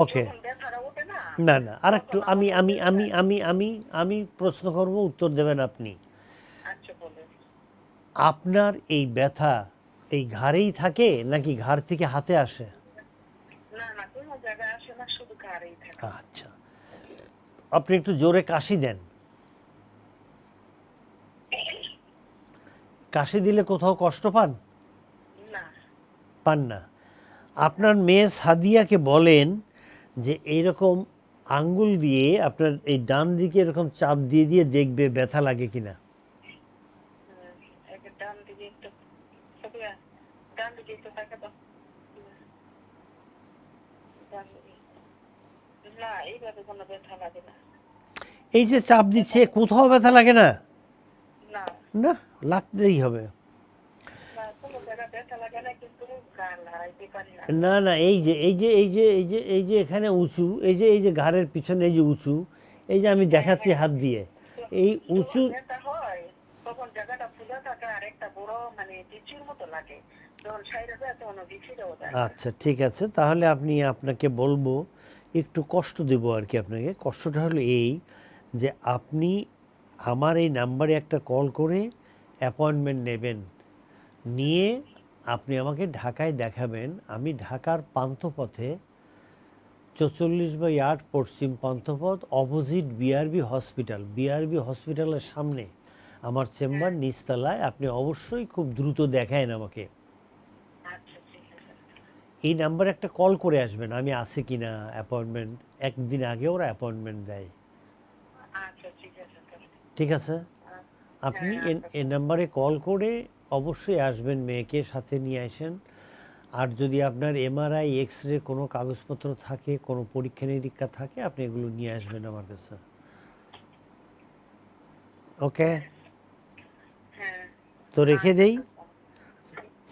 ওকে না না আর একটু আমি আমি আমি আমি আমি আমি প্রশ্ন করব উত্তর দেবেন আপনি। আচ্ছা আপনার এই ব্যথা এই ঘাড়েই থাকে নাকি ঘাড় থেকে হাতে আসে? আচ্ছা। আপনি একটু জোরে কাশি দেন। কাশি দিলে কোথাও কষ্ট পান? পান না। আপনার মেয়ে সাদিয়াকে বলেন যে এইরকম আঙ্গুল দিয়ে আপনার এই ডান দিকে এরকম চাপ দিয়ে দিয়ে দেখবে ব্যথা লাগে কিনা? এই যে চাপ দিচ্ছে কোথাও ব্যথা লাগে না। না লাগতেই হবে না কোনো জায়গায় ব্যথা লাগে না না, এই যে এই যে এই যে এই যে এই যে এখানে উঁচু, এই যে এই যে ঘাড়ের পিছনে এই যে উঁচু, এই যে আমি দেখাচ্ছি হাত দিয়ে, এই উঁচু আচ্ছা ঠিক আছে, তাহলে আপনি আপনাকে বলব, একটু কষ্ট দেবো আর কি আপনাকে, কষ্টটা হলো এই যে আপনি আমার এই নাম্বারে একটা কল করে অ্যাপয়েন্টমেন্ট নেবেন, নিয়ে আপনি আমাকে ঢাকায় দেখাবেন। আমি ঢাকার পান্থপথে চৌচল্লিশ বাই আট পশ্চিম Panthapath opposite BRB hospital. BRB হসপিটালের সামনে আমার চেম্বার নিচতলায়। আপনি অবশ্যই খুব দ্রুত দেখায়েন আমাকে। আচ্ছা এই নাম্বারে একটা কল করে আসবেন। আমি আছি কি না অ্যাপয়েন্টমেন্ট একদিন আগে ওরা অ্যাপয়েন্টমেন্ট দেয়। আচ্ছা ঠিক আছে আছে? আপনি হ্যাঁ, এ- এই নাম্বারে কল করে অবশ্যই আসবেন মেয়েকে সাথে নিয়ে আসেন। আর যদি আপনার এমআরআই এক্স রে কোনো কাগজপত্র থাকে কোনো পরীক্ষা নিরীক্ষা থাকে আপনি এগুলো নিয়ে আসবেন আমার কাছে। ওকে? হ্যাঁ। তো রেখে দেই।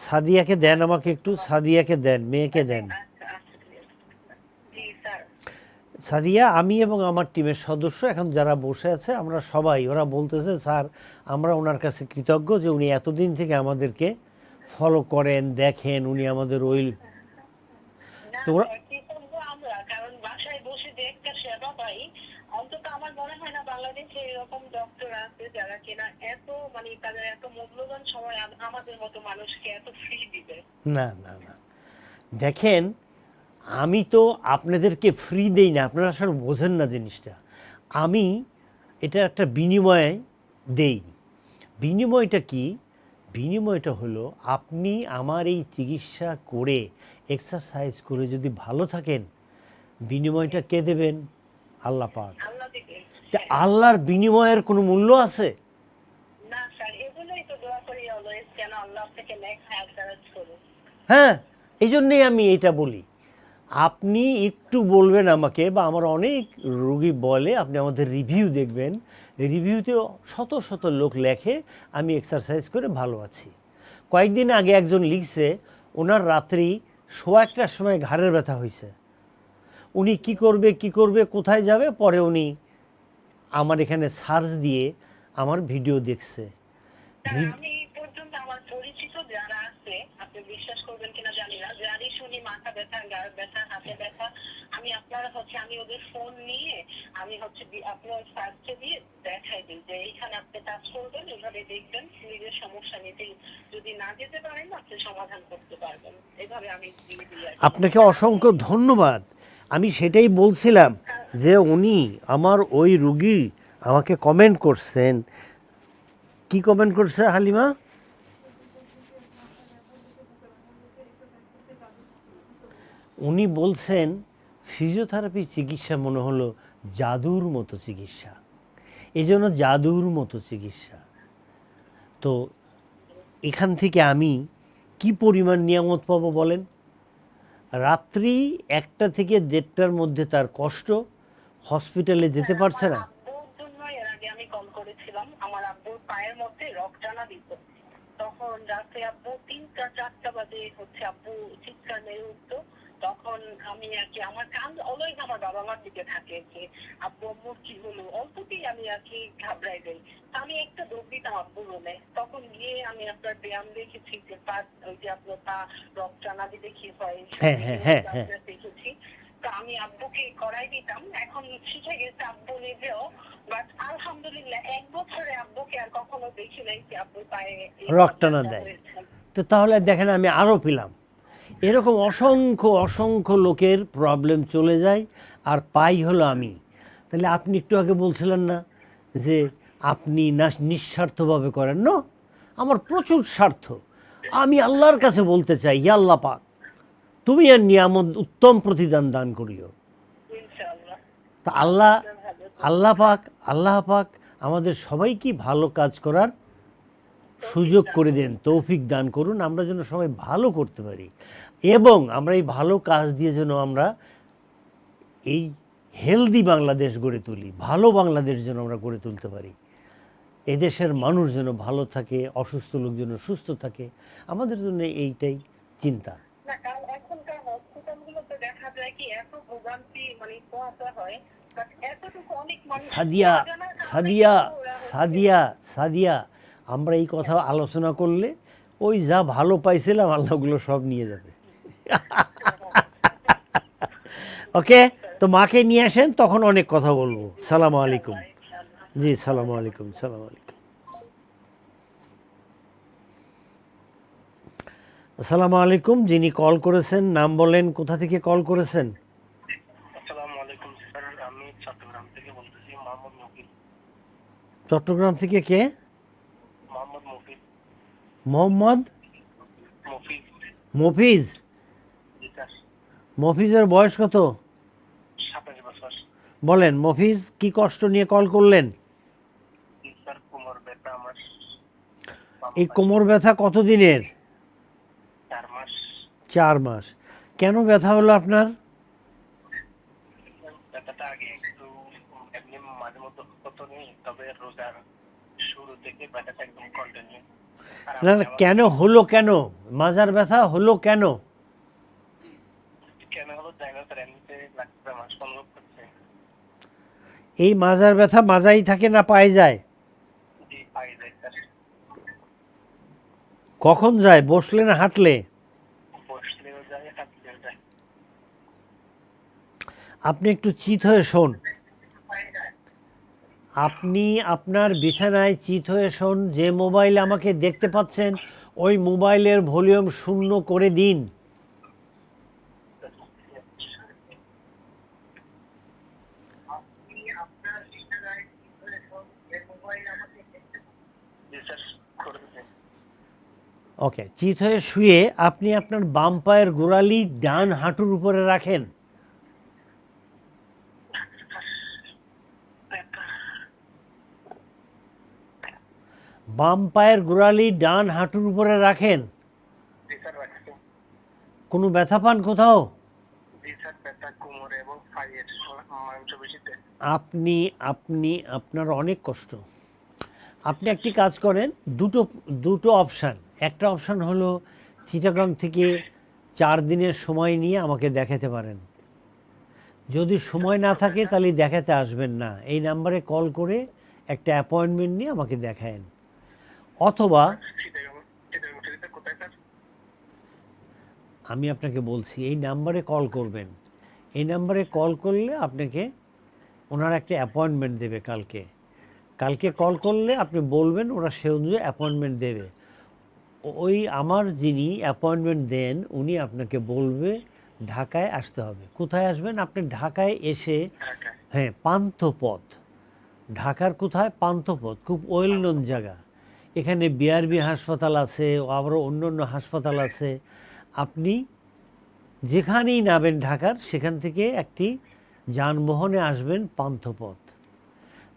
সাদিয়াকে দেন আমাকে একটু সাদিয়াকে দেন মেয়েকে দেন আচ্ছা আচ্ছা ঠিক আছে জি স্যার সাদিয়া আমি এবং আমার টিমের সদস্য এখন যারা বসে আছে আমরা সবাই ওরা বলতেছে স্যার আমরা ওনার কাছে কৃতজ্ঞ যে উনি এতদিন থেকে আমাদেরকে ফলো করেন দেখেন উনি আমাদের ওই তো ওরা- মনে না বাংলাদেশে এরকম ডক্টর আছে যারা কিনা এত তাদের এত মূল্যবান সময় আমাদের মতো মানুষকে এত ফ্রি দিবে। না না না। দেখেন আমি তো আপনাদেরকে ফ্রি দেই না আপনারা আসলে বোঝেন না জিনিসটা। আমি এটা একটা বিনিময়ে দেই। বিনিময়টা কি? বিনিময়টা হলো আপনি আমার এই চিকিৎসা করে এক্সারসাইজ করে যদি ভালো থাকেন বিনিময়টা কে দেবেন? আল্লাহ পাক। তা আল্লাহর বিনিময়ের কোনো মূল্য আছে? হ্যাঁ এই জন্যেই আমি এটা বলি। আপনি একটু বলবেন আমাকে, বা আমার অনেক রুগী বলে আপনি আমাদের রিভিউ দেখবেন। রিভিউতে শত শত লোক লেখে, আমি এক্সারসাইজ করে ভালো আছি। কয়েকদিন আগে একজন লিখছে, ওনার রাত্রি সোয়া একটার সময় ঘাড়ের ব্যথা হয়েছে উনি কি করবে কি করবে, কোথায় যাবে? পরে উনি আমার এখানে সার্চ দিয়ে আমার ভিডিও দেখছে স্যার, ভিড- আমি এই পর্যন্ত আমার পরিচিত যারা আছে আপনি বিশ্বাস করবেন কিনা জানি না। যারই শুনি, মাথা ব্যথা ব্যথা, হাতে ব্যথা। আমি আপনারা হচ্ছে, আমি ওদের ফোন নিয়ে, আমি হচ্ছে আপনার সার্চে দিয়ে দেখাই দিই যে এইখানে আপনি কাজ করবেন, এভাবে দেখবেন, নিজের সমস্যা নিতে যদি না যেতে পারেন, আপনি সমাধান করতে পারবেন। এভাবে আমি আপনাকে অসংখ্য ধন্যবাদ। আমি সেটাই বলছিলাম যে উনি আমার ওই রুগী আমাকে কমেন্ট করছেন। কি কমেন্ট করছে হালিমা? উনি বলছেন ফিজিওথেরাপি চিকিৎসা মনে হলো জাদুর মতো চিকিৎসা। এই জন্য জাদুর মতো চিকিৎসা। তো এখান থেকে আমি কি পরিমাণ নিয়ামত পাবো বলেন? রাত্রি একটা থেকে দেড়টার মধ্যে তার কষ্ট হসপিটালে যেতে পারছে না? আমি কল করেছিলাম। আমার আব্বুর পায়ের মধ্যে রক দিত। তখন রাতে আব্বু তিনটা চারটা বাজে হচ্ছে আব্বু চিৎকার মেরে উঠতো। তখন আমি আর কি আমার কান অলওয়েজ আমার বাবা মার দিকে থাকে যে আব্বু আম্মুর কি হলো? অল্পতেই আমি আর কি ঘাবড়াই যাই। আমি একটা দৌড় দিতাম আব্বুর রুমে। তখন গিয়ে আমি আপনার ব্যায়াম দেখেছি যে পা ওই যে আপনার পা রক টানা দিলে কি হয় দেখেছি। তো আমি আব্বুকে করাই দিতাম। এখন শিখে গেছে আব্বু নিজেও। বাট আলহামদুলিল্লাহ এক বছরে আব্বুকে আর কখনো দেখি নাই যে আব্বু পায়ে রক টানা দেয়। তো তাহলে দেখেন আমি আরও পেলাম। এরকম অসংখ্য অসংখ্য লোকের প্রবলেম চলে যায় আর পাই হলো আমি। তাহলে আপনি একটু আগে বলছিলেন না যে আপনি না নিঃস্বার্থভাবে করেন? না আমার প্রচুর স্বার্থ। আমি আল্লাহর কাছে বলতে চাই আল্লাহ পাক তুমি আর নিয়ামত উত্তম প্রতিদান দান করিও। তা আল্লাহ আল্লাহ পাক আল্লাহ পাক আমাদের সবাইকে ভালো কাজ করার সুযোগ করে দেন তৌফিক দান করুন আমরা যেন সবাই ভালো করতে পারি। এবং আমরা এই ভালো কাজ দিয়ে যেন আমরা এই হেলদি বাংলাদেশ গড়ে তুলি ভালো বাংলাদেশ যেন আমরা গড়ে তুলতে পারি। এদেশের মানুষ যেন ভালো থাকে অসুস্থ লোক যেন সুস্থ থাকে আমাদের জন্য এইটাই চিন্তা। মানে সাদিয়া সাদিয়া সাদিয়া সাদিয়া আমরা এই কথা আলোচনা করলে ওই যা ভালো পাইছিলাম আল্লাহগুলো সব নিয়ে যাবে। ওকে তো মাকে নিয়ে আসেন তখন অনেক কথা বলব। সালাম আলাইকুম। জি সালাম আলাইকুম সালাম আলাইকুম। আসসালামু আলাইকুম যিনি কল করেছেন নাম বলেন কোথা থেকে কল করেছেন? আসসালামু আলাইকুম স্যার আমি চট্টগ্রাম থেকে বলতেছি মোহাম্মদ মফিজ। চট্টগ্রাম থেকে কে? মোহাম্মদ মফিজ মোহাম্মদ মফিজ মফিজ জি স্যার মফিজের বয়স কত? বলেন মফিজ কি কষ্ট নিয়ে কল করলেন? এই কোমর ব্যথা কতদিনের চার মাস। চার মাস। কেন ব্যথা হলো আপনার? না কেন হলো কেন? মাজার ব্যথা হলো কেন কেন হলো জানি না স্যার এমনিতে লাগছে মাস অনুভব করছে এই মাজার ব্যথা মাজাই থাকে না পায়ে যায়? কখন যায়? বসলে না হাঁটলে? আপনি একটু চিত হয়ে শোন। আপনি আপনার বিছানায় চিত হয়ে শোন যে মোবাইল আমাকে দেখতে পাচ্ছেন ওই মোবাইলের ভলিউম শূন্য করে দিন জি স্যার করে দিন ওকে চিত হয়ে শুয়ে আপনি আপনার বাম পায়ের গোড়ালি ডান হাঁটুর উপরে রাখেন। বাম পায়ের গোড়ালি ডান হাঁটুর উপরে রাখেন। কোনো ব্যথা পান কোথাও? আপনি আপনি, আপনার অনেক কষ্ট। আপনি একটি কাজ করেন, দুটো দুটো অপশান একটা অপশান হলো চিটাগাং থেকে চার দিনের সময় নিয়ে আমাকে দেখাতে পারেন। যদি সময় না থাকে তাহলে দেখাতে আসবেন না। এই নাম্বারে কল করে একটা অ্যাপয়েন্টমেন্ট নিয়ে আমাকে দেখায়েন। অথবা আমি আপনাকে বলছি, এই নাম্বারে কল করবেন। এই নাম্বারে কল করলে আপনাকে ওনার একটা অ্যাপয়েন্টমেন্ট দেবে কালকে। কালকে কল করলে আপনি বলবেন, ওরা সে অনুযায়ী অ্যাপয়েন্টমেন্ট দেবে। ওই আমার যিনি অ্যাপয়েন্টমেন্ট দেন উনি আপনাকে বলবে ঢাকায় আসতে হবে। কোথায় আসবেন? আপনি ঢাকায় এসে হ্যাঁ পান্থপথ। ঢাকার কোথায়? পান্থপথ খুব ওয়েল নোন জায়গা। এখানে বিআরবি হাসপাতাল আছে আবারও অন্য অন্য হাসপাতাল আছে। আপনি যেখানেই নামেন ঢাকার সেখান থেকে একটি যানবাহনে আসবেন পান্থপথ।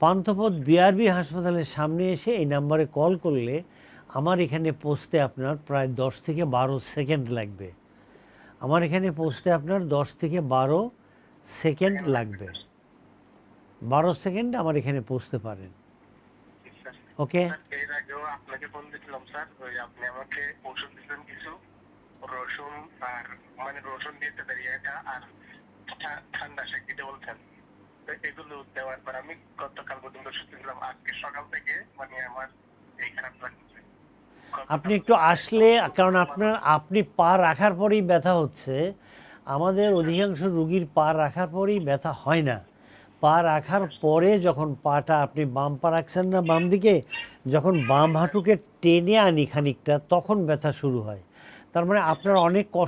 পান্থপথ বিআরবি হাসপাতালের সামনে এসে এই নাম্বারে কল করলে আমার এখানে পৌঁছতে আপনার প্রায় দশ থেকে বারো সেকেন্ড লাগবে। আমার এখানে পৌঁছতে আপনার দশ থেকে বারো সেকেন্ড লাগবে। বারো সেকেন্ড আমার এখানে পৌঁছতে পারেন। ওকে? স্যার, ওই আপনি আমাকে ওষুধ কিছু রসুন, আর মানে রসুন আর ঠান্ডা বলছেন। এগুলো দেওয়ার পর আমি গতকাল পর্যন্ত সুস্থ আজকে সকাল থেকে মানে আমার এই খারাপ লাগছে আপনি একটু আসলে, কারণ আপনার, আপনি পা রাখার পরেই ব্যথা হচ্ছে। আমাদের অধিকাংশ রুগীর পা রাখার পরেই ব্যথা হয় না। পা রাখার পরে যখন পাটা আপনি বাম পা রাখছেন না বাম দিকে, যখন বাম হাঁটুকে টেনে আনি খানিকটা, তখন ব্যথা শুরু হয়। তার মানে আপনার অনেক কষ্ট